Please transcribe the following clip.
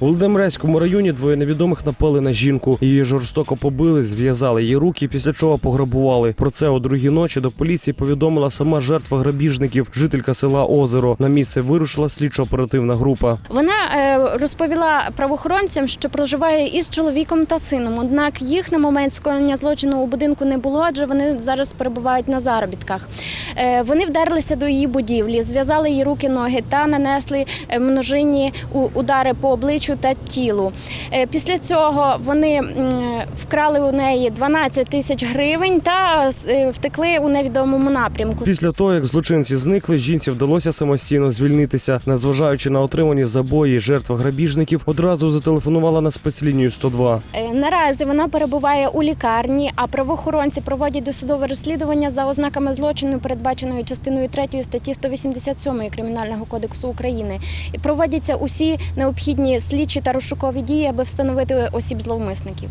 У Володимирецькому районі двоє невідомих напали на жінку. Її жорстоко побили, зв'язали її руки, після чого пограбували. Про це о другій ночі до поліції повідомила сама жертва грабіжників, жителька села Озеро. На місце вирушила слідчо-оперативна група. Вона е, розповіла правоохоронцям, що проживає із чоловіком та сином. Однак їх на момент скоєння злочину у будинку не було, адже вони зараз перебувають на заробітках. Е, Вони вдерлися до її будівлі, зв'язали її руки, ноги та нанесли е, множинні удари по обличчю та тілу. Е, Після цього вони вкрали у неї 12 тисяч гривень та е, втекли у невідомому напрямку. Після того, як злочинці зникли, жінці вдалося самостійно звільнитися. Незважаючи на отримані забої, жертва грабіжників одразу зателефонувала на спецлінію 102. Е, Наразі вона перебуває у лікарні, а правоохоронці проводять досудове розслідування за ознаками злочину, передбаченої частиною 3 статті 187 Кримінального кодексу України. І проводяться усі необхідні слідчі та розшукові дії, аби встановити осіб зловмисників.